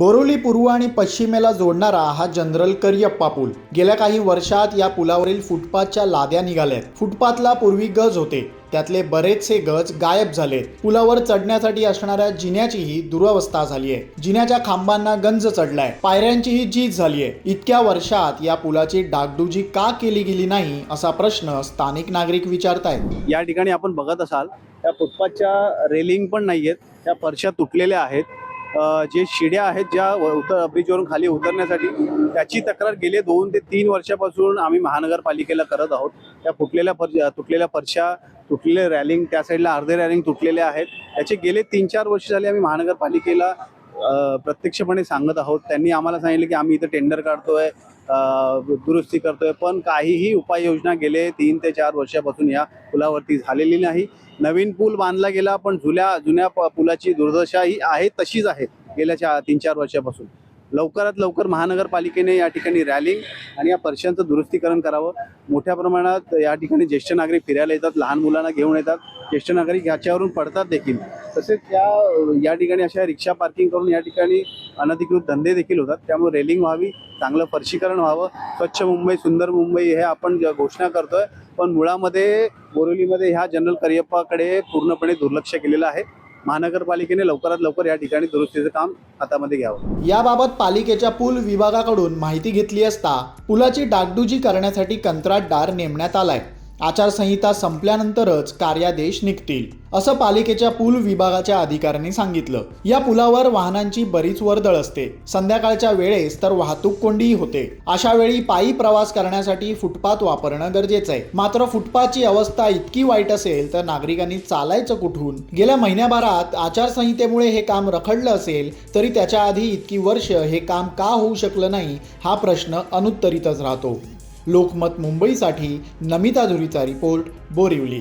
बोरिवली पूर्व आणि पश्चिमेला जोडणारा हा जनरल करियप्पा पूल. गेल्या काही वर्षात या पुलावरील फुटपाथच्या लाद्या निघाल्यात. फुटपाथला पूर्वी गज होते. त्यातले बरेचसे गज गायब झालेत. पुलावर चढण्यासाठी असणाऱ्या जिन्याचीही दुरवस्था झाली आहे जिन्याच्या खांबांना गंज चढलाय. पायऱ्यांचीही जीज झाली आहे इतक्या वर्षात या पुलाची डागडुजी का केली गेली नाही असा प्रश्न स्थानिक नागरिक विचारतायत. या ठिकाणी आपण बघत असाल त्या फुटपाथच्या रेलिंग पण नाहीयेत. त्या फरशा तुटलेल्या आहेत. जे शिड्या आहेत ज्या उतर ब्रिजवरून खाली उतरण्यासाठी त्याची तक्रार गेले दोन ते तीन वर्षापासून आम्ही महानगरपालिकेला करत आहोत. त्या फुटलेल्या फर तुटलेल्या फरशा तुटलेले रॅलिंग त्या साईडला अर्धे रॅलिंग तुटलेले आहेत. त्याचे गेले तीन चार वर्ष झाले आम्ही महानगरपालिकेला प्रत्यक्षपणे सांगत आहोत. त्यांनी आम्हाला सांगितलं की आम्ही इथं टेंडर काढतोय. दुरुस्ती करतोय पण काहीही उपाययोजना गेले तीन ते चार वर्षापासून या पुलावरती झालेली नाही. नवीन पूल बांधला गेला पण जुन्या जुन्या पुलाची दुर्दशा ही आहे तशीच आहे गेल्या चार तीन चार वर्षापासून. लवकरात लवकर महानगरपालिकेने या ठिकाणी रॅलिंग आणि या परशांचं दुरुस्तीकरण करावं. मोठ्या प्रमाणात या ठिकाणी ज्येष्ठ नागरिक फिरायला येतात लहान मुलांना घेऊन येतात. ज्येष्ठ नागरिक याच्यावरून पडतात देखील. तसेच त्या या ठिकाणी अशा रिक्षा पार्किंग करून या ठिकाणी अनधिकृत धंदे देखील होतात. त्यामुळे रेलिंग व्हावी चांगलं फरशीकरण व्हावं. स्वच्छ मुंबई सुंदर मुंबई हे आपण घोषणा करतोय. पण मुळामध्ये बोरिवलीमध्ये ह्या जनरल करियप्पाकडे पूर्णपणे दुर्लक्ष केलेलं आहे. महानगरपालिकेने लवकरात लवकर या ठिकाणी दुरुस्तीचं काम हातामध्ये घ्यावं. याबाबत पालिकेच्या पूल विभागाकडून माहिती घेतली असता पुलाची डागडुजी करण्यासाठी कंत्राटदार नेमण्यात आलाय. आचारसंहिता संपल्यानंतरच कार्यादेश निघतील असं पालिकेच्या पूल विभागाच्या अधिकाऱ्यांनी सांगितलं. या पुलावर वाहनांची बरीच वर्दळ असते. संध्याकाळच्या वेळेस तर वाहतूक कोंडीही होते. अशा वेळी पायी प्रवास करण्यासाठी फुटपाथ वापरणं गरजेचं आहे. मात्र फुटपाथची अवस्था इतकी वाईट असेल तर नागरिकांनी चालायचं कुठून? गेल्या महिन्याभरात आचारसंहितेमुळे हे काम रखडलं असेल तरी त्याच्या आधी इतकी वर्ष हे काम का होऊ शकलं नाही हा प्रश्न अनुत्तरितच राहतो. लोकमत मुंबईसाठी नमिता धुरीचा रिपोर्ट बोरिवली.